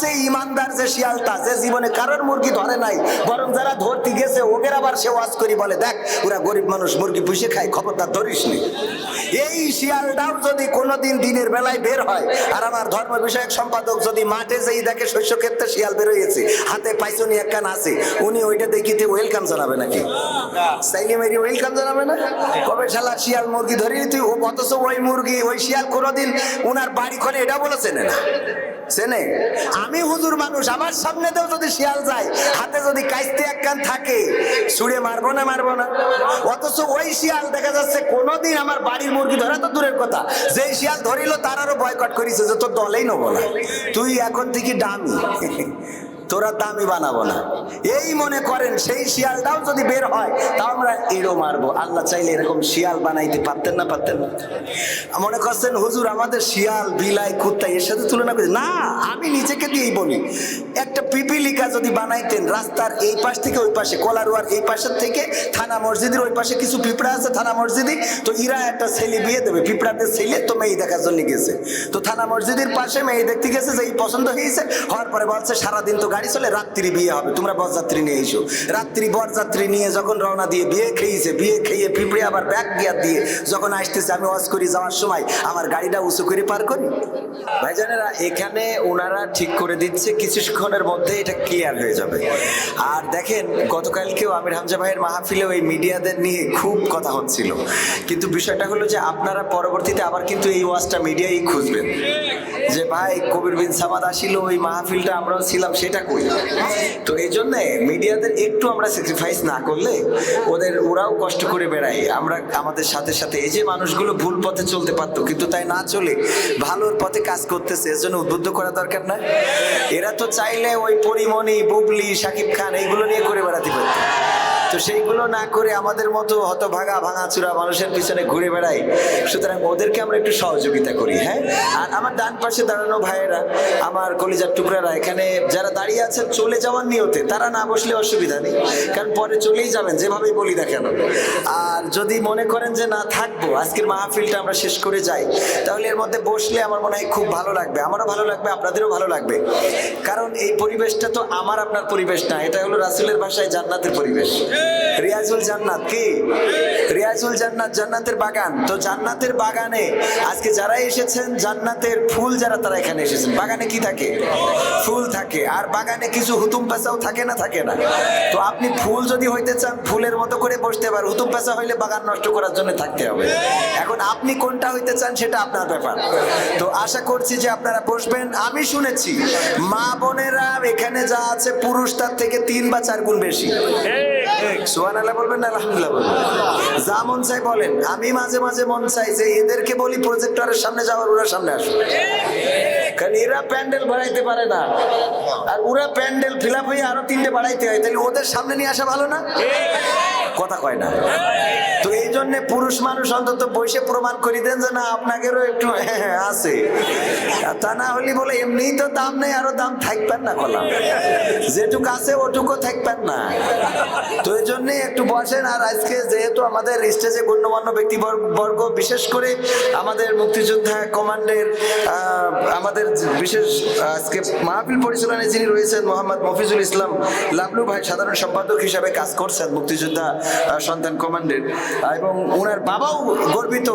সবচেয়ে ইমানদার যে শিয়ালটা যে জীবনে কারোর মুরগি ধরে নাই বরং যারা ধরতে গেছে ওদের আবার সে ওয়াজ করি বলে দেখ ওরা গরিব মানুষ মুরগি পুষে খায় খবরদার ধরিস নি। এই শিয়ালটাও যদি কোনোদিন দিনের বেলায় বের হয় আর আমার ধর্ম বিষয়ক সম্পাদক যদি মাঠে যেই দেখে শস্য ক্ষেত্রে শিয়াল বের হয়েছে হাতে পাইছনি একখান আছে উনি ওইটা দেখিতে ওয়েলকাম জানাবে নাকি? সাইলে মেরি ওয়েলকাম জানাবে না? কবে শালা শিয়াল মুরগি ধরি তুই? ও অথচ ওই মুরগি ওই শিয়াল কোনোদিন উনার বাড়ি করে এটা বলেছে না? চেনে আমি হুজুর মানুষ, আমার সামনে সামনেতেও যদি শিয়াল যায়, হাতে যদি কাইস্তে একখান থাকে, ছুড়ে মারবো না মারবো না? অথচ ওই শিয়াল দেখা যাচ্ছে কোনোদিন আমার বাড়ির মুরগি ধরা তো দূরের কথা। যেই শিয়াল ধরিল, তার আরও বয়কট করেছে যে তোর দলেই নেব না। তুই এখন থেকে দামি। তোরা দামি বানাবো না। এই মনে করেন সেই শিয়ালটাও যদি বের হয় তাও আমরা এড়ো মারবো। আল্লাহ চাইলে এরকম শিয়াল বানাইতে পারতেন না, পারতেন মনে করছেন, হুজুর, আমাদের শিয়াল, বিলাই, কুত্তা, এর সাথে তুলনা করি? না, আমি নিজেকে দিয়েই বলি। একটা পিপিলিকা যদি বানাইতেন, রাস্তার এই পাশ থেকে ওই পাশে, কলারুয়ার এই পাশের থেকে, থানা মসজিদের ওই পাশে কিছু পিঁপড়া আছে থানা মসজিদে, তো ইরা একটা ছেলে বিয়ে দেবে। পিঁপড়াদের ছেলে তো মেয়ে দেখার জন্য গেছে। তো থানা মসজিদের পাশে মেয়ে দেখতে গেছে যে এই পছন্দ হয়েছে, হওয়ার পরে বলছে, সারাদিন তো গাড়ি চলে রাত্রি বিয়ে হবে, তোমরা বরযাত্রী নিয়ে এসো। রাত্রি বরযাত্রী নিয়ে যখন রওনা দিয়ে বিয়ে খেয়েছে, বিয়ে খেয়ে পিঁপড়ে আবার ব্যাগ গিয়ার দিয়ে যখন আসতেছে, আমি ওয়াজ করি, যাওয়ার সময় আমার গাড়িটা উঁচু করে পার করি। ভাইজানেরা, এখানে ওনারা ঠিক করে দিচ্ছে, কিছুক্ষণের মধ্যে এটা ক্লিয়ার হয়ে যাবে। আর দেখেন, গতকালকেও আমির হামজা ভাইয়ের মাহফিলে ওই মিডিয়াদের নিয়ে খুব কথা হচ্ছিল। কিন্তু বিষয়টা হলো যে, আপনারা পরবর্তীতে আবার কিন্তু এই ওয়াজটা মিডিয়াই খুঁজবেন। যে, ভাই, কবির বিন সামাদ আসিল, ওই মাহফিলটা আমরাও ছিলাম, সেটা কই তো এই জন্যে মিডিয়াদের একটু আমরা স্যাক্রিফাইস না করলে ওদের, ওরাও কষ্ট করে বেড়ায়। আমরা আমাদের সাথে সাথে এই যে মানুষগুলো ভুল পথে চলতে পারতো, কিন্তু তাই না চলে ভালোর পথে কাজ করতেছে, এর জন্য উদ্বুদ্ধ করা দরকার না। এরা তো চাইলে ওই পরিমণি, বুবলি, শাকিব খান, এইগুলো নিয়ে করে বেড়াতে পারতো। তো সেইগুলো না করে আমাদের মতো হতভাগা ভাঙাচুরা মানুষের পিছনে ঘুরে বেড়াই। সুতরাং ওদেরকে আমরা একটু সহযোগিতা করি হ্যাঁ? আর আমার ডান পাশে দাঁড়ানো ভাইয়েরা, আমার কলিজার টুকরারা, এখানে যারা দাঁড়িয়ে আছেন, চলে যাওয়ার নিয়তে তারা না বসলে অসুবিধা নেই। কারণ পরে চলেই যাবেন, যেভাবেই বলি না কেন। আর যদি মনে করেন যে না থাকব, আজকের মাহফিলটা আমরা শেষ করে যাই, তাহলে এর মধ্যে বসলে আমার মনে হয় খুব ভালো লাগবে। আমারও ভালো লাগবে, আপনাদেরও ভালো লাগবে। কারণ এই পরিবেশটা তো আমার আপনার পরিবেশ না, এটা হলো রাসুলের ভাষায় জান্নাতের পরিবেশ। রিয়াজুল জান্নাত কি? রিয়াজুল জান্নাত জান্নাতের বাগান। তো জান্নাতের বাগানে আজকে যারা এসেছেন, জান্নাতের ফুল যারা, তারা এখানে এসেছেন। বাগানে কি থাকে? ফুল থাকে। আর বাগানে কিছু হুতুম পেঁচাও থাকে না থাকে না। তো আপনি ফুল যদি হইতে চান, ফুলের মতো করে বসতে পারেন। হুতুম পেঁচা হইলে বাগান নষ্ট করার জন্য থাকতে হবে। এখন আপনি কোনটা হইতে চান, সেটা আপনার ব্যাপার। তো আশা করছি যে আপনারা বসবেন। আমি শুনেছি, মা বোনেরা এখানে যা আছে পুরুষ তার থেকে তিন বা চার গুণ বেশি। ওদের সামনে নিয়ে আসা ভালো না? কথা কয় না। তো এই জন্য পুরুষ মানুষ অন্তত বসে প্রমাণ করি দেন যে না, আপনাদেরও একটু আছে। তা না হলে বলে, এমনিই তো দাম নেই, আরও দাম থাকবেন না কলাম যেটুকু আছে, ওটুকু থাকবেন না। তো এই জন্যে একটু বসেন। আর আজকে যেহেতু আমাদের স্টেজে গণ্যমান্য ব্যক্তি বর- বর্গ বিশেষ করে আমাদের মুক্তিযোদ্ধা কমান্ডের আমাদের বিশেষ আজকে মাহফিল পরিচালনায় যিনি রয়েছেন মোহাম্মদ মফিজুল ইসলাম লাবলু ভাই, সাধারণ সম্পাদক হিসাবে কাজ করছেন মুক্তিযোদ্ধা সন্তান কমান্ডের। এবং ওনার বাবাও গর্বিত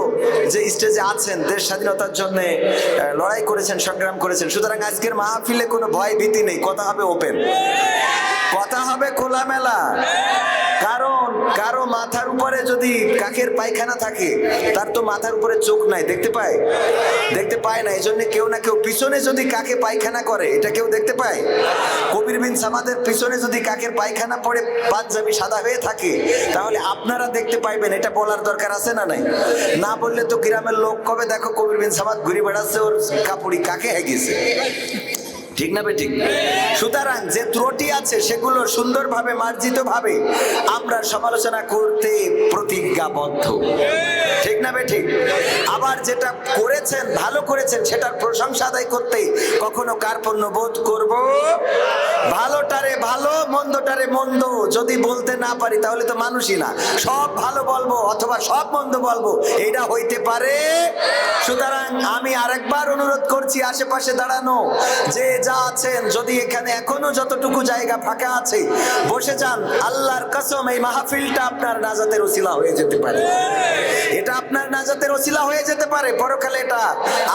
যে স্টেজে আছেন, দেশ স্বাধীনতার জন্য লড়াই করেছেন, সংগ্রাম করেছেন। সুতরাং আজকের মাহফিলে কোনো ভয় ভীতি নেই। কথা হবে ওপেন। কথা হবে খোলামেলা। কারণ কারও মাথার উপরে যদি কাকের পায়খানা থাকে, তার তো মাথার উপরে চোখ নাই, দেখতে পায়? দেখতে পায় না এই জন্য কেউ না কেউ পিছনে যদি কাকে পায়খানা করে, এটা কেউ দেখতে পায়? কবির বিন সামাদের পিছনে যদি কাকের পায়খানা পড়ে, পাঞ্জাবি সাদা হয়ে থাকে, তাহলে আপনারা দেখতে পাইবেন, এটা বলার দরকার আছে না নাই? না বললে তো গ্রামের লোক কবে দেখো কবির বিন সামাদ ঘুরে বেড়াচ্ছে, ওর কাপড়ি কাকে হেগেছে ঠিক না বে ঠিক সুতরাং যে ত্রুটি আছে সেগুলো সুন্দরভাবে মার্জিত ভাবে আমরা সমালোচনা করতে প্রতিজ্ঞাবদ্ধ। ঠিক না বে ঠিক আবার যেটা করেছেন, ভালো করেছেন, সেটার প্রশংসা আদায় করতে কখনো কার্পণ্য বোধ করব? ভালোটারে ভালো, মন্দটারে মন্দ যদি বলতে না পারি, তাহলে তো মানুষই না। সব ভালো বলব অথবা সব মন্দ বলব, এটা হইতে পারে। সুতরাং আমি আরেকবার অনুরোধ করছি, আশেপাশে দাঁড়ানো, যে যা আছেন, যদি এখানে এখনও যতটুকু জায়গা ফাঁকা আছে, বসে যান। আল্লাহর কসম, এই মাহফিলটা আপনার নাজাতের ওসিলা হয়ে যেতে পারে। এটা আপনার নাজাতের ওসিলা হয়ে যেতে পারে, পরকালে এটা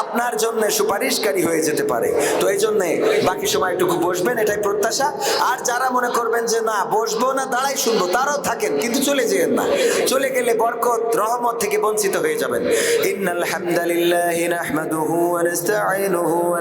আপনার জন্য সুপারিশকারী হয়ে যেতে পারে। তো এই জন্য বাকি সময়টুকু বসবেন, এটাই প্রত্যাশা। আর যারা মনে করবেন যে, না, বসবো না, দাঁড়াই শুনব, তারাও থাকেন, কিন্তু চলে যেয়েন না। চলে গেলে বরকত, রহমত থেকে বঞ্চিত হয়ে যাবেন। ইন্নাল হামদালিল্লাহি নাহমাদুহু ওয়া নাস্তাঈনুহু ওয়া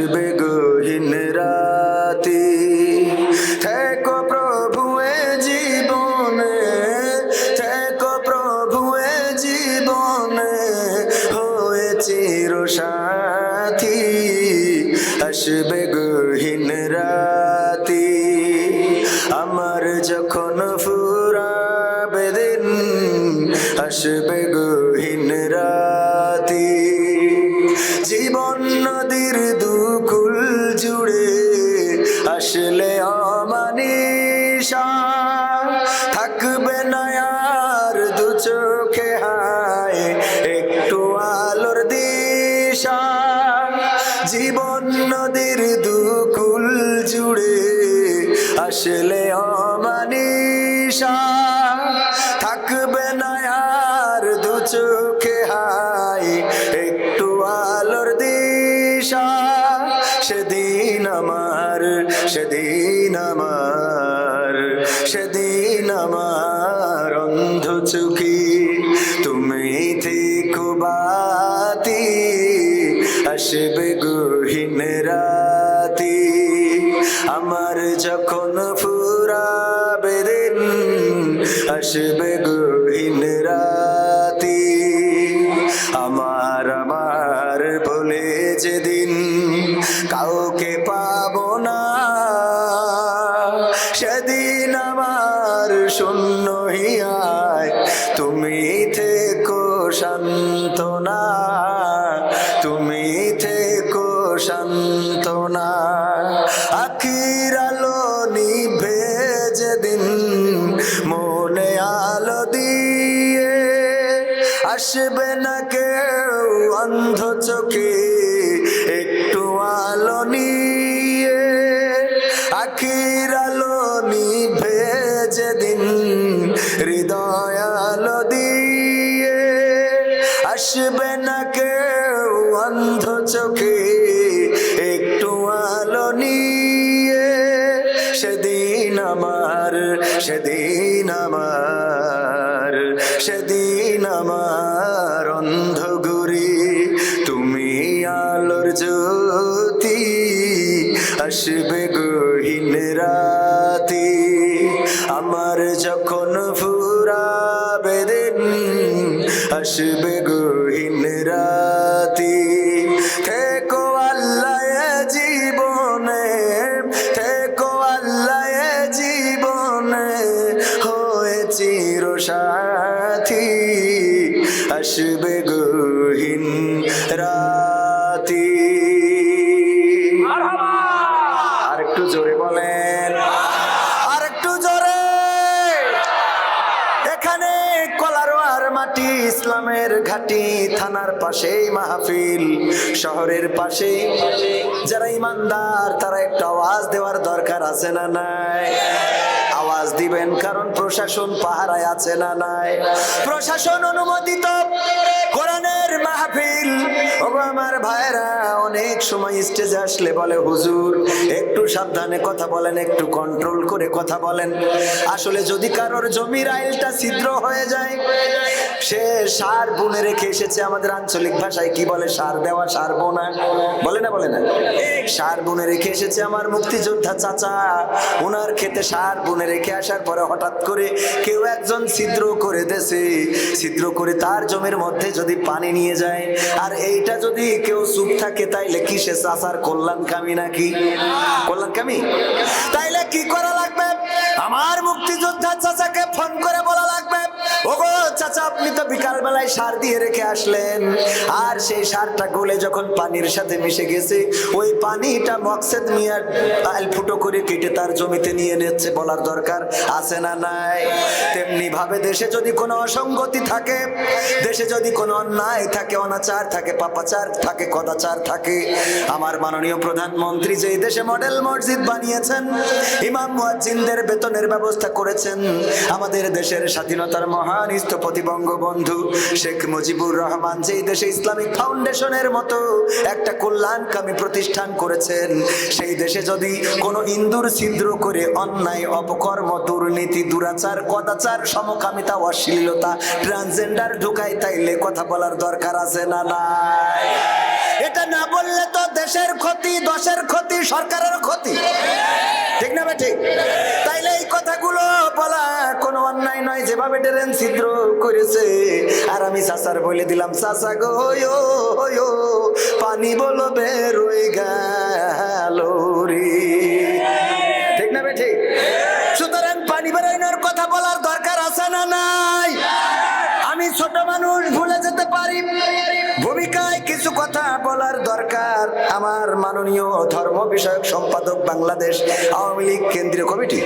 আসবে আসবে মাটি ইসলামের ঘাটি, থানার পাশেই মাহফিল, শহরের পাশে যারা ইমানদার, তারা একটা আওয়াজ দেওয়ার দরকার আছে না নাই? আওয়াজ দিবেন কারণ প্রশাসন পাহারায় আছে না নাই? প্রশাসন অনুমোদিত কোরআনের মাহফিল। ওগো আমার ভাইরা অনেক সময় স্টেজে আসলে বলে, হুজুর, একটু সাবধানে কথা বলেন, একটু কন্ট্রোল করে কথা বলেন। আসলে যদি কারোর জমির আইলটা ছিদ্র হয়ে যায়, সে সার বুনে রেখে এসেছে আমাদের আঞ্চলিক ভাষায়। কি বলে সার দেওয়া, সার বোনা? বলে না বলে না? সার বুনে রেখে এসেছে আমার মুক্তিযোদ্ধা চাচা। ওনার খেতে সার বুনে রেখে আসার পরে হঠাৎ করে কেউ একজন ছিদ্র করে দেছে। ছিদ্র করে তার জমির মধ্যে যদি পানি নিয়ে যায়। আর এইটা যদি কেউ চুপ থাকে, তাইলে কি সে চাচার কল্যাণ কামি নাকি? কল্যাণ কামি তাইলে কি করা লাগবে? আমার মুক্তিযোদ্ধা চাচাকে ফোন করে বলা লাগবে। ওগো চাচা, আপনি তো বিকাল বেলায় সার দিয়ে রেখে আসলেন। আর সেই সারটা যখন পানির সাথে মিশে গেছে, ওই পানিটা ফুটো করে কেটে তার জমিতে নিয়ে নিচ্ছে বলার দরকার আছে না নাই। তেমনি ভাবে দেশে যদি কোনো অসঙ্গতি থাকে, দেশে যদি কোনো অন্যায় থাকে, অনাচার থাকে, পাপাচার থাকে, কদাচার থাকে, আমার মাননীয় প্রধানমন্ত্রী যে দেশে মডেল মসজিদ বানিয়েছেন, ইমাম বেতনের ব্যবস্থা করেছেন, আমাদের দেশের স্বাধীনতার বঙ্গবন্ধু শেখ মুজিবুর রহমান যে এই দেশে ইসলামিক ফাউন্ডেশনের মতো একটা কল্যাণকামী প্রতিষ্ঠান করেছেন, সেই দেশে যদি কোনো ইন্দুর ছিদ্র করে অন্যায়, অপকর্ম, দুর্নীতি, দুরাচার, কদাচার, সমকামিতা, অশ্লীলতা ট্রান্সজেন্ডার ঢুকাই তাইলে কথা বলার দরকার আছে না নাই? এটা না বললে তো দেশের ক্ষতি, দশের ক্ষতি, সরকারের ক্ষতি। ঠিক না ঠিক তাইলে এই কথাগুলো বলা কোনো অন্যায় নয়, যেভাবে ট্রেন ছিদ্র করেছে। আর আমি চাচার বলে দিলাম চাচা গো পানি বলো বেরোয় গেল রে। আমার মাননীয় ধর্ম বিষয়ক সম্পাদক বাংলাদেশ আওয়ামী লীগ কেন্দ্রীয় কমিটি।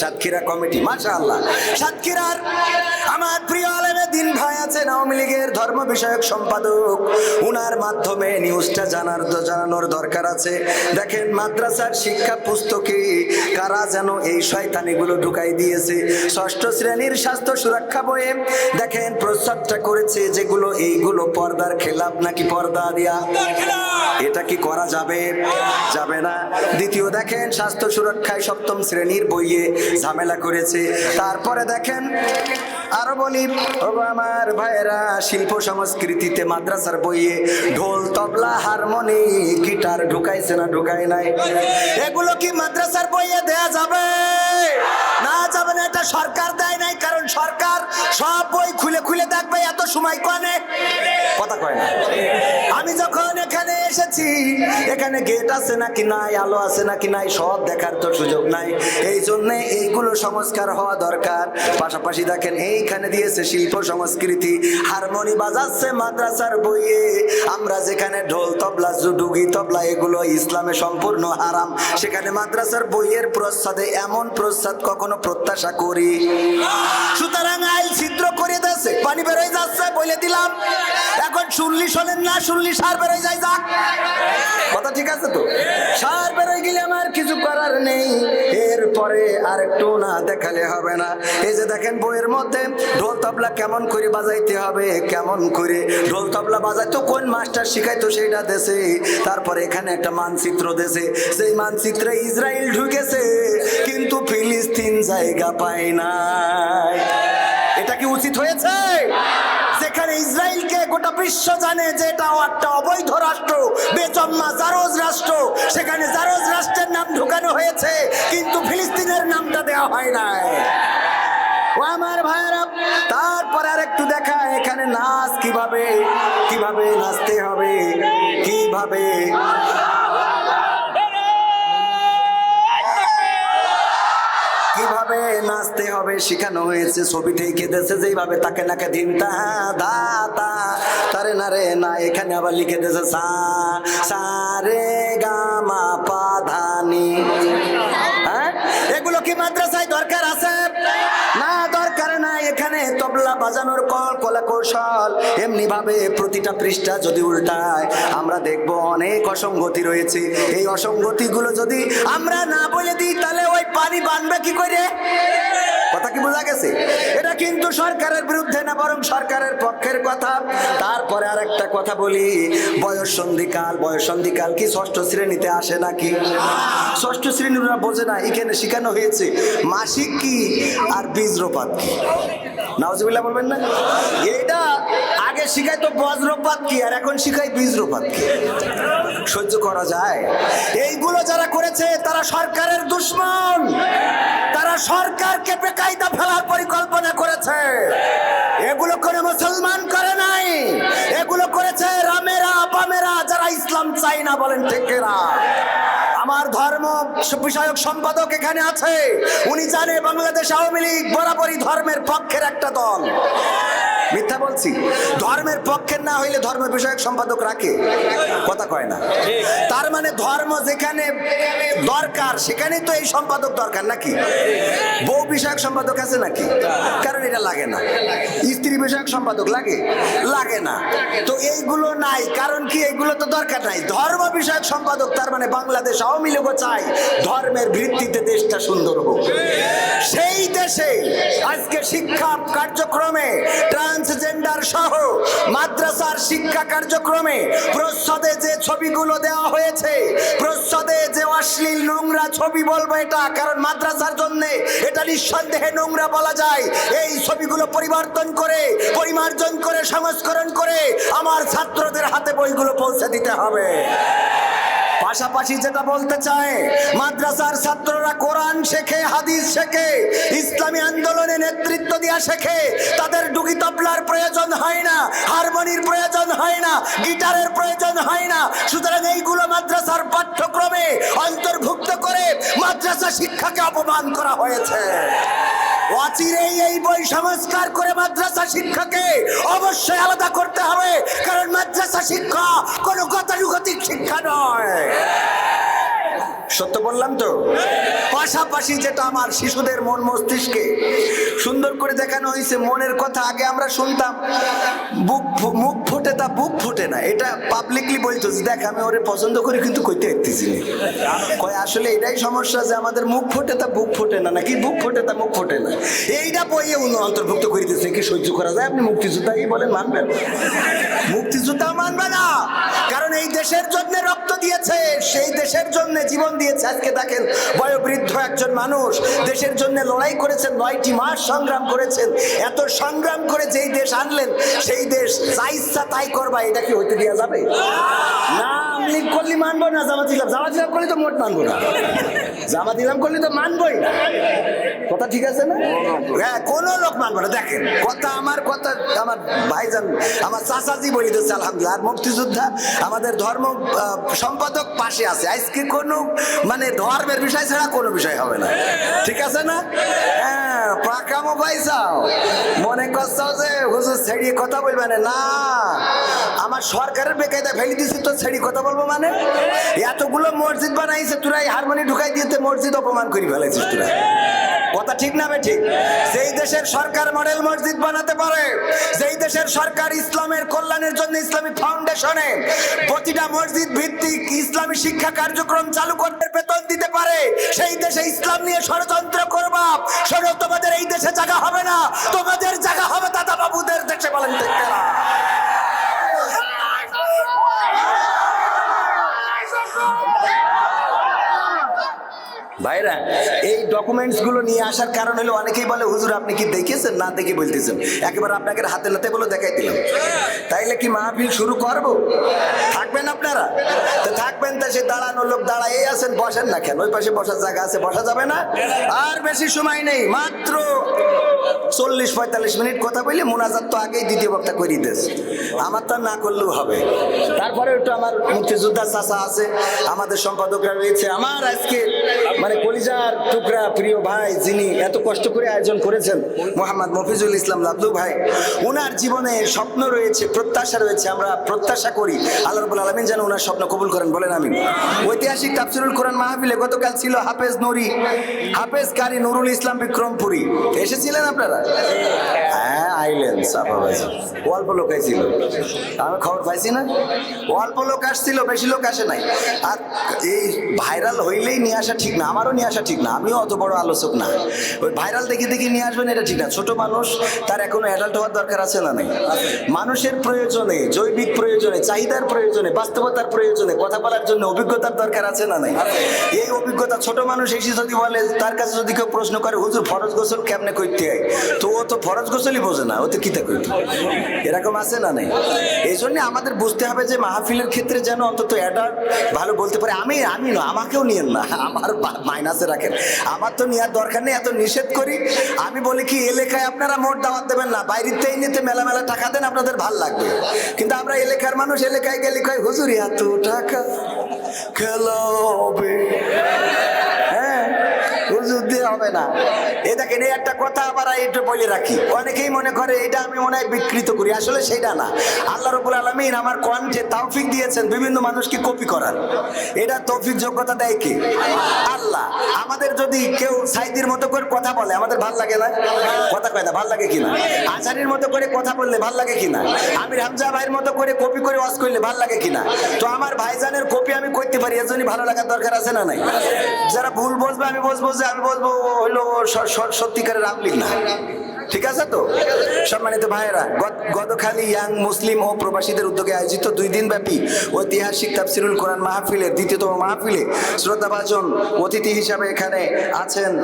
সাতক্ষীরা কমিটি মাশা আল্লাহ সাতক্ষীরার আমার প্রিয় আলেমে দিন ভাই আছেন আওয়ামী লীগের ধর্ম বিষয়ক সম্পাদক। উনার মাধ্যমে নিউজটা জানার জানানোর দরকার আছে। দেখেন, মাদ্রাসার শিক্ষা পুস্তকে কারা যেন এই শয়তানিগুলো ঢুকাই দিয়েছে। ষষ্ঠ শ্রেণির স্বাস্থ্য সুরক্ষা বইয়ে দেখেন প্রস্তাবটা করেছে যেগুলো এইগুলো পর্দার খেলাপ নাকি পর্দা দিয়া। এটা কি করা যাবে? যাবে না। দ্বিতীয় দেখেন, স্বাস্থ্য সুরক্ষায় সপ্তম শ্রেণির বইয়ে ঝামেলা করেছে। তারপরে দেখেন, আরও বলি আমার ভাইয়েরা, শিল্প সংস্কৃতিতে মাদ্রাসার বইয়ে ঢোল, তবলা, হারমোনি, গিটার ঢুকাইছে না, ঢুকায় নাই। এগুলো কি মাদ্রাসার বইয়ে দেয়া যাবে? না যাবে না, এটা সরকার দেয় নাই, কারণ সরকার সব বই খুলে খুলে দেখবে, এত সময় কনে। কথা কয় না। আমি যখন এখানে এসেছি। এখানে গেট আছে নাকি নাই, আলো আছে নাকি নাই, সব দেখার তো সুযোগ নাই। এই জন্য এইগুলো সংস্কার হওয়া দরকার। পাশাপাশি দেখেন, এইখানে দিয়েছে শিল্প সংস্কৃতি। হারমোনি বাজাচ্ছে মাদ্রাসার বইয়ে। আমরা যেখানে ঢোল, তবলা, জুডুগি, তবলা, এগুলো ইসলামে সম্পূর্ণ হারাম। সেখানে মাদ্রাসার বইয়ের প্রস্তাদে এমন প্রস্তাদ কখনো প্রত্যাশা করি। সুতরাং আইল ছিদ্র করে দেছে পানি বেরোয় যাচ্ছে, বলে দিলাম। এখন শুনলি শোনেন না, শুনলি সার বেরোয় যায়। যাক কথা ঠিক আছে তো? সার বেরোয় গেলে আমার কিছু করার নেই। এরপরে আর একটু না দেখালে হবে না। এই যে দেখেন বইয়ের মধ্যে ঢোল তবলা কেমন করে বাজাইতে হবে, কেমন করে? ঢোল তবলা বাজাইতো কোন মাস্টার শিখাইতো সেটা দেশে। তারপরে এখানে একটা মানচিত্র দেশে। সেই মানচিত্রে ইসরায়েল ঢুকেছে, কিন্তু ফিলিস্তিন জায়গা পায় নাই। এটা কি উচিত হয়েছে? গোটা বিশ্ব জানে যে এটা একটা অবৈধ রাষ্ট্র, বেচম্মা জারোজ রাষ্ট্র। সেখানে জারোজ রাষ্ট্রের নাম ঢুকানো হয়েছে, কিন্তু ফিলিস্তিনের নামটা দেওয়া হয় নাই। আমার ভাইয়েরা, তারপরে আর একটু দেখা, এখানে নাচ কীভাবে কীভাবে নাচতে হবে, কীভাবে কীভাবে নাচতে হবে, শেখানো হয়েছে, ছবি থেকে দেশে যেইভাবে তাকে নাকে দিন তা দা তারে না রে না, এখানে আবার লিখে দিয়েছে, সা সা, রে পা হ্যাঁ? এগুলো কি মাদ্রাসায় বাজানোর কল কলা কৌশল এমনি ভাবে প্রতিটা পৃষ্ঠা যদি উল্টায়, আমরা দেখব অনেক অসঙ্গতি রয়েছে। এই অসঙ্গতি গুলো যদি আমরা না বলে দিই, তাহলে ওই পানি বানবে কি করে? কথা কি বোঝা গেছে? এটা কিন্তু সরকারের বিরুদ্ধে না, বরং সরকারের পক্ষের কথা। তারপরে আর একটা কথা বলি, বয়স সন্ধিকাল বয়স সন্ধিকাল কি ষষ্ঠ শ্রেণীতে আসে নাকি? ষষ্ঠ শ্রেণীরা বোঝে না, এখানে শেখানো হয়েছে, মাসিক কি আর বীজরোপাত কি? নাওজুবিল্লাহ বলবেন না? এইটা আগে শিখাই তো বজ্রপাত কি, আর এখন শিখাই বীজরোপাত কি? সহ্য করা যায়। এইগুলো যারা করেছে, তারা সরকারের দুশ্মন। তারা সরকারকে বেকায়দা ফেলার পরিকল্পনা করেছে। এগুলো করে মুসলমান করে নাই। এগুলো করেছে রামেরা ইসলাম চাই না বলেন আমার ধর্ম বিষয়ক সম্পাদক এখানে আছে। উনি জানে বাংলাদেশ আওয়ামী লীগ বরাবরই ধর্মের পক্ষের একটা দল। মিথ্যা বলছি। ধর্মের পক্ষের না হইলে ধর্ম বিষয়ক সম্পাদক রাখে। কথা কয় না। তার মানে ধর্ম যেখানে দরকার, সেখানেই তো এই সম্পাদক দরকার নাকি? বউ বিষয়ক সম্পাদক আছে নাকি? কারণ এটা লাগে না। স্ত্রী বিষয়ক সম্পাদক লাগে? লাগে না। তো এইগুলো নাই। কারণ কি? এইগুলো তো দরকার নাই। ধর্ম বিষয়ক সম্পাদক, তার মানে বাংলাদেশ আওয়ামী লীগও চাই ধর্মের ভিত্তিতে দেশটা সুন্দর হোক। সেই দেশে আজকে শিক্ষা কার্যক্রমে ট্রান্সজেন্ডার সহ মাদ্রাসার শিক্ষা কার্যক্রমে প্রচ্ছদে যে ছবিগুলো দেওয়া হয়েছে, প্রচ্ছদে যে অশ্লীল নোংরা ছবি বলব এটা, কারণ মাদ্রাসার জন্য এটা নিঃসন্দেহে নোংরা বলা যায়। এই ছবিগুলো পরিবর্তন করে, পরিমার্জন করে, সংস্করণ করে আমার ছাত্রদের হাতে বইগুলো পৌঁছে দিতে হবে। পাশাপাশি যেটা বলতে চায়, মাদ্রাসার ছাত্ররা কোরআন শেখে, হাদিস শেখে, ইসলামী আন্দোলনে নেতৃত্ব দিয়া শেখে, তাদের ডুগি তবলার প্রয়োজন হয় না, হারমোনির প্রয়োজন হয় না, গিটারের প্রয়োজন হয় না। সুতরাং এইগুলো মাদ্রাসার পাঠ্যক্রমে অন্তর্ভুক্ত করে মাদ্রাসা শিক্ষাকে অপমান করা হয়েছে। এই বই সংস্কার করে মাদ্রাসা শিক্ষাকে অবশ্যই আলাদা করতে হবে, কারণ মাদ্রাসা শিক্ষা কোনো গতানুগতিক শিক্ষা নয়। সত্য বললাম তো? পাশাপাশি যেটা আমার শিশুদের মন মস্তিষ্কে সুন্দর করে দেখানো হয়েছে, মনের কথা আগে আমরা শুনতাম, বুক মুখ ফুটে তা বুক ফুটে না, এটা পাবলিকলি বলতো দেখ, আমি ওরে পছন্দ করি কিন্তু কইতে না। কয়, আসলে এটাই সমস্যা যে, আমাদের মুখ ফোটে তা বুক ফোটে না, নাকি বুক ফোটে তা মুখ ফোটে না? এইটা বইয়ে উনি অন্তর্ভুক্ত করিতেছে, কি সহ্য করা যায়? আপনি মুক্তিযোদ্ধাই বলেন, মানবেন? মুক্তিযোদ্ধা দেশের জন্য রক্ত দিয়েছে, সেই দেশের জন্য জীবন দিয়েছে। আজকে দেখেন, বয়োবৃদ্ধ একজন মানুষ দেশের জন্য লড়াই করেছেন, নয়টি মাস সংগ্রাম করেছেন। এত সংগ্রাম করে যেই দেশ আনলেন, সেই দেশ যা ইচ্ছা তাই করবা, এটা কি হইতে দেওয়া যাবে? না। আমলিগ করলে মানবো না, জামাত ইসলাম? জামাত ইসলাম করলে তো মোট মানবো না। জামাত ইসলাম করলে তো মানবোই কথা ঠিক আছে না? হ্যাঁ কোনো লোক মানবো না। দেখেন, কথা আমার কথা আমার ভাইজান, আমার চাচাজি বলি দিচ্ছে আলহামদুলিল্লাহ। আর মুক্তিযোদ্ধা আমাদের ধর্ম সম্পাদক পাশে আছে। আজকে কোনো মানে ধর্মের বিষয় ছাড়া কোনো বিষয় হবে না। ঠিক আছে না? হ্যাঁ পাকামো পাইছাও মনে করছাও যে হুজুর ছেড়িয়ে কথা বলবে না। আমার সরকারের বেকায়দা ফেলে দিছি, তো ছেড়ি কথা বলব মানে? এতগুলো মসজিদ বানাইছে, তোরা এই হারমোনি ঢুকাই দিতে মসজিদ অপমান করে ফেলাইছিস তোরা। কথা ঠিক না ঠিক? দেশের সরকার মডেল মসজিদ বানাতে পারে, যেই দেশের সরকার ইসলামের কল্যাণের জন্য ইসলামিক ফাউন্ডেশনে প্রতিটা মসজিদ ভিত্তিক ইসলামী শিক্ষা কার্যক্রম চালু করতে বেতন দিতে পারে, সেই দেশে ইসলাম নিয়ে ষড়যন্ত্র করবা। শোনো, তোমাদের এই দেশে জায়গা হবে না। তোমাদের জায়গা হবে দাদা বাবুদের দেশে, বলেন ভাইরা, এই ডকুমেন্টসগুলো নিয়ে আসার কারণ হলো অনেকেই বলে, হুজুর, আপনি কি দেখেছেন না দেখে বলতেছেন? একেবারে আপনাকে হাতে নাতে বলে দেখাই দিলাম। তাইলে কি মাহফিল শুরু করব? থাকবেন আপনারা? তো থাকবেন তা সে দাঁড়ানো লোক দাঁড়াই আছেন, বসেন না কেন? ওই পাশে বসার জায়গা আছে, বসা যাবে না? আর বেশি সময় নেই, মাত্র চল্লিশ পঁয়তাল্লিশ মিনিট কথা বললে মোনাজাত তো আগেই দ্বিতীয় বক্তা করিয়ে দিস আমার তো না করলেও হবে। তারপরে একটু আমার মুক্তিযোদ্ধা চাচা আছে, আমাদের সম্পাদকরা রয়েছে। আমার আজকে মানে কলিজার টুকরা প্রিয় ভাই, যিনি এত কষ্ট করে আয়োজন করেছেন, মোহাম্মদ মফিজুল ইসলাম লাবলু ভাই ওনার জীবনে স্বপ্ন রয়েছে, প্রত্যাশা রয়েছে। আমরা প্রত্যাশা করি, আল্লাহ রবুল আলমিন যেন ওনার স্বপ্ন কবুল করেন, বলেন আমি ঐতিহাসিক তাফসিরুল কোরআন মাহফিলে গতকাল ছিল হাফেজ নুরি, হাফেজ কারি নুরুল ইসলাম বিক্রমপুরী। এসেছিলেন আপনারা? হ্যাঁ আইলেন, সাফা অল্প লোক ছিল। আমি খবর পাইছি না? অল্প লোক আসছিল, বেশি লোক আসে নাই। আর এই ভাইরাল হইলেই নিয়ে আসা ঠিক না, আমারও নিয়ে আসা ঠিক না, আমিও অত বড় আলোচক না। ওই ভাইরাল দেখে দেখে নিয়ে আসবেন, এটা ঠিক না। ছোট মানুষ, তার এখনও অ্যাডাল্ট হওয়ার দরকার আছে না নাই? মানুষের প্রয়োজনে, জৈবিক প্রয়োজনে, চাহিদার প্রয়োজনে, বাস্তবতার প্রয়োজনে, কথা বলার জন্য অভিজ্ঞতার দরকার আছে না নাই? এই অভিজ্ঞতা ছোট মানুষ এসে যদি বলে, তার কাছে যদি কেউ প্রশ্ন করে, হুজুর, ফরজ গোসল কেমনে করতে হয়? তো ও তো ফরজ গোসলই বোঝে না, ও তো কিতা করতে এরকম আছে না নাই? এই জন্য আমাদের বুঝতে হবে যে মাহফিলের ক্ষেত্রে যেন অন্তত অ্যাডাল্ট ভালো বলতে পারে। আমি আমি না আমাকেও নিয়েন না। আমার মাইনাসে রাখেন। আমার তো নেওয়ার দরকার নেই, এত নিষেধ করি। আমি বলি কি, এলাকায় আপনারা মোট দাওয়াত দেবেন না। বাইরেতে নিতে মেলা মেলা টাকা দেন, আপনাদের ভালো লাগবে। কিন্তু আমরা এলাকার মানুষ, এলাকায় গেলে কয়, হুজুর, এত টাকা খেলা হুজুর হবে না। এ দেখেন একটা কথা আবার একটু বলে রাখি। অনেকেই মনে করে এটা আমি মনে হয় বিকৃত করি। আসলে সেটা না। আল্লাহ রবুল আলমিন আমার কণ্ঠে তৌফিক দিয়েছেন, বিভিন্ন মানুষকে কপি করার। এটা তৌফিক যোগ্যতা দেয় কি? আল্লাহ। আমাদের যদি কেউ সাইদির মতো করে কথা বলে, আমাদের ভালো লাগে না? কথা কয় না, ভালো লাগে কিনা আচারির মতো করে কথা বললে ভালো লাগে কিনা আমির হামজা ভাইয়ের মতো করে কপি করে ওয়াজ করলে ভালো লাগে কিনা তো আমার ভাইজানের কপি আমি করতে পারি, এর জন্যই ভালো লাগার দরকার আছে না নাই? যারা ভুল বসবে আমি বসবো যে আমি বলব স- সত্যিকারের আমলিক না ঠিক আছে তো? সম্মানিত ভাইয়েরা, গত- গতকালই ইয়াং মুসলিম ও প্রবাসীদের উদ্যোগে আয়োজিত দুই দিন ব্যাপী ঐতিহাসিক তাফসিরুল কোরআন মাহফিলের দ্বিতীয়তম মাহফিলে শ্রদ্ধাভাজন অতিথি হিসাবে এখানে আছেন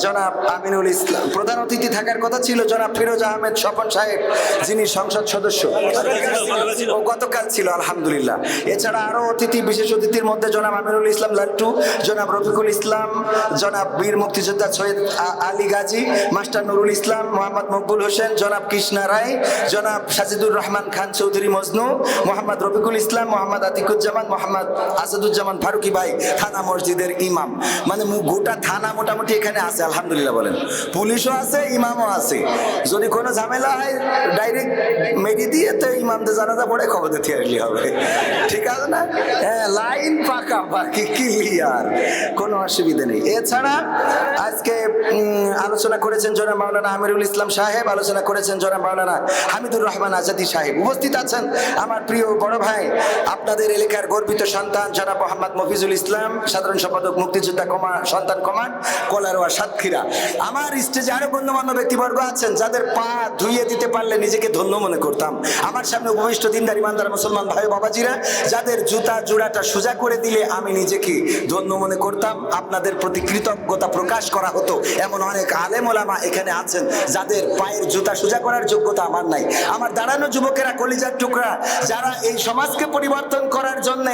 জনাব আমিনুল ইসলাম। প্রধান অতিথি থাকার কথা ছিল জনাব ফিরোজ আহমেদ স্বপন সাহেব, যিনি সংসদ সদস্য। ও গতকাল ছিল, আলহামদুলিল্লাহ। এছাড়া আরও অতিথি, বিশেষ অতিথির মধ্যে জনাব আমিনুল ইসলাম লাল্টু জনাব রফিকুল ইসলাম, জনাব বীর মুক্তিযোদ্ধা সৈয়দ আলী গাজী, মাস্টার নুরুল ইসলাম মোহাম্মদ মকবুল হোসেন, জনাব কৃষ্ণা রায়, জনাব সাজিদুর রহমান খান চৌধুরী মজনু, মোহাম্মদ রফিকুল ইসলাম, মোহাম্মদ আতিকুজ্জামান, মোহাম্মদ আসাদুজ্জামান ফারুকি ভাই, থানা মসজিদের ইমাম। মানে গোটা থানা মোটামুটি এখানে আছে, আলহামদুলিল্লাহ বলেন। পুলিশও আছে, ইমামও আছে। যদি কোনো ঝামেলা হয় ডাইরেক্ট মেরি দিয়ে তো ইমামদের জানাজা পড়ে খবর দিতে আসলে হবে। ঠিক আছে না? হ্যাঁ লাইন পাকা, বাকি ক্লিয়ার কোনো অসুবিধা নেই। এছাড়া আজকে আলোচনা করেছেন জনাব মাওলানা আমিরুল ইসলাম সাহেব আলোচনা করেছেন জনাব মাওলানা হামিদুর রহমান আজাদি সাহেব। উপস্থিত আছেন আমার প্রিয় বড় ভাই, আপনাদের এলাকার গর্বিত সন্তান জনাব মোহাম্মদ মফিজুল ইসলাম, সাধারণ সম্পাদক মুক্তিযোদ্ধা কমা, সন্তান কমান্ড, কলারোয়া সাতক্ষীরা। আমার স্টেজে আরও গণ্যমান্য ব্যক্তিবর্গ আছেন যাদের পা ধুইয়ে দিতে পারলে নিজেকে ধন্য মনে করতাম। আমার সামনে উপবিষ্ট দিনদার ইমানদার মুসলমান ভাই বাবাজিরা, যাদের জুতা জোড়াটা সোজা করে দিলে আমি নিজেকে ধন্য মনে করতাম। আপনাদের প্রতি কৃতজ্ঞতা প্রকাশ করা হতো। এমন অনেক আলেম ওলামা এখানে আছেন যাদের পায়ের জুতা সোজা করার যোগ্যতা আমার নাই। আমার দাঁড়ানো যুবকেরা, কলিজার টুকরা, যারা এই সমাজকে পরিবর্তন করার জন্য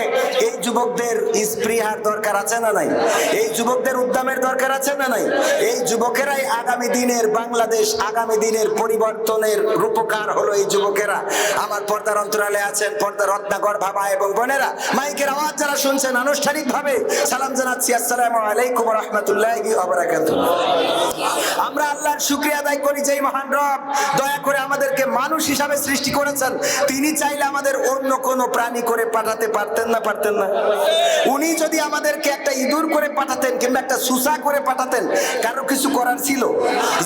এই যুবকদের স্পৃহার দরকার আছে না নাই? এই যুবকদের উদ্যমের দরকার আছে না নাই? এই যুবকেরাই আগামী দিনের বাংলাদেশ, আগামী দিনের পরিবর্তনের রূপকার হলো এই যুবকেরা। আমার পর্দার অন্তরালে আছেন পর্দার রত্নাকর বাবা এবং বোনেরা। মাইকের আওয়াজ যারা শুনছেন আনুষ্ঠানিকভাবে, সালাম জানাচ্ছি, আসসালামু আলাইকুম রহমতুল্লাহি আমরা আল্লাহর শুক্রিয়া আদায় করি যে মহান রব, দয়া করে আমাদেরকে মানুষ হিসাবে সৃষ্টি করেছেন। তিনি চাইলে আমাদের অন্য কোনো প্রাণী করে পাঠাতে পারতেন না পারতেন না। উনি যদি আমাদেরকে একটা ইঁদুর করে পাঠাতেন কিংবা একটা সুসা করে পাঠাতেন, কারও কিছু করার ছিল?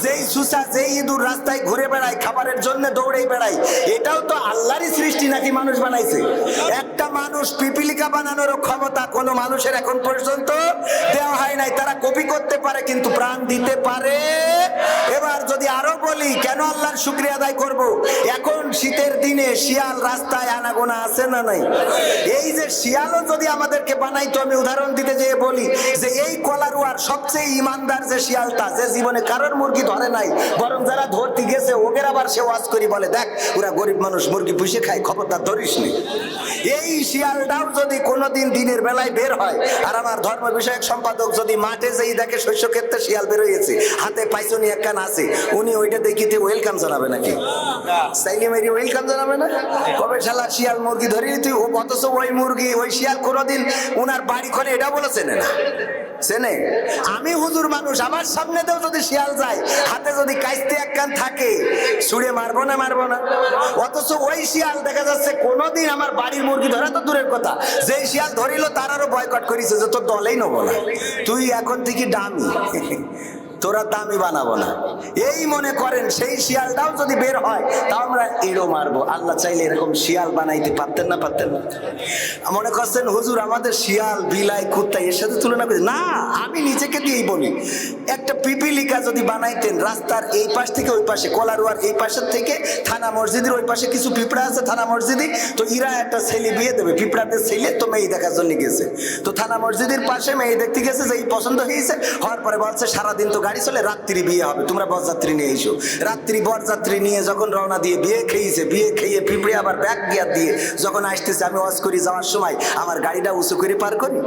যেই সুসা, যেই ইঁদুর রাস্তায় ঘুরে বেড়ায়, খাবারের জন্য দৌড়েই বেড়ায়, এটাও তো আল্লাহরই সৃষ্টি নাকি মানুষ বানাইছে? একটা মানুষ পিপিলিকা বানানোর ক্ষমতা কোনো মানুষের এখন পর্যন্ত দেওয়া হয় নাই, তারা কপি করতে পারে, কিন্তু প্রাণ দিতে পারে। এবার যদি আরও বলি, কেন আল্লাহর শুক্রিয়া আদায় করব? এখন শীতের দিনে শিয়াল রাস্তায় আনাগোনা আছে না নাই? এই যে শিয়ালও যদি আমাদেরকে বানাইতো আমি উদাহরণ দিতে যেয়ে বলি যে এই কলারুয়ার সবচেয়ে ইমানদার যে শিয়ালটা, যে জীবনে কারোর মুরগি ধরে নাই, বরং যারা ধরতে গেছে, ওদের আবার সে ওয়াজ করি বলে, দেখ, ওরা গরিব মানুষ, মুরগি পুষে খায়, খবরদার ধরিস নি। এই শিয়ালটাও যদি কোনোদিন দিনের বেলায় বের হয়, আর আমার ধর্ম বিষয়ক সম্পাদক যদি মাঠে যেই দেখে শস্য ক্ষেত্রে শিয়াল বের হয়েছে হাতে পাইছনি একখান আছে উনি ওইটা দেখিতে ওয়েলকাম জানাবে নাকি? সাইলে মেরি ওয়েলকাম জানাবে না? কবে শালা শিয়াল মুরগি ধরি তুই ও অথচ ওই মুরগি ওই শিয়াল কোনোদিন উনার বাড়ি করে এটা বলেছে না। চেনে? আমি হুজুর মানুষ আমার সামনে দেও যদি শিয়াল যায় হাতে যদি কাইস্তে একখান থাকে ছুড়ে মারবো না মারবো না? অথচ ওই শিয়াল দেখা যাচ্ছে কোনোদিন আমার বাড়ির মুরগি ধরা তো দূরের কথা। যেই শিয়াল ধরিল তার আরও বয়কট করেছে যে তোর দলেই নেব না। তুই এখন থেকে দামি তোরা দামি বানাবো না। এই মনে করেন সেই শিয়ালটাও যদি বের হয় তাও আমরা এড়ো মারবো। আল্লাহ চাইলে এরকম শিয়াল বানাইতে পারতেন না, পারতেন মনে করছেন, হুজুর, আমাদের শিয়াল, বিলাই, কুত্তা, এর সাথে তুলনা করি? না, আমি নিজেকে দিয়েই বলি। একটা পিপিলিকা যদি বানাইতেন, রাস্তার এই পাশ থেকে ওই পাশে, কলারুয়ার এই পাশের থেকে, থানা মসজিদের ওই পাশে কিছু পিঁপড়া আছে থানা মসজিদে, তো ইরা একটা ছেলে বিয়ে দেবে। পিঁপড়াদের ছেলে তো মেয়ে দেখার জন্য গেছে। তো থানা মসজিদের পাশে মেয়ে দেখতে গেছে যে এই পছন্দ হয়েছে, হওয়ার পরে বলছে, সারাদিন তো গাড়ি চলে রাত্রি বিয়ে হবে, তোমরা বরযাত্রী নিয়ে এসো। রাত্রি বরযাত্রী নিয়ে যখন রওনা দিয়ে বিয়ে খেয়েছে, বিয়ে খেয়ে পিঁপড়ে আবার ব্যাগ গিয়ার দিয়ে যখন আসতেছে, আমি ওয়াজ করি, যাওয়ার সময় আমার গাড়িটা উঁচু করে পার করি।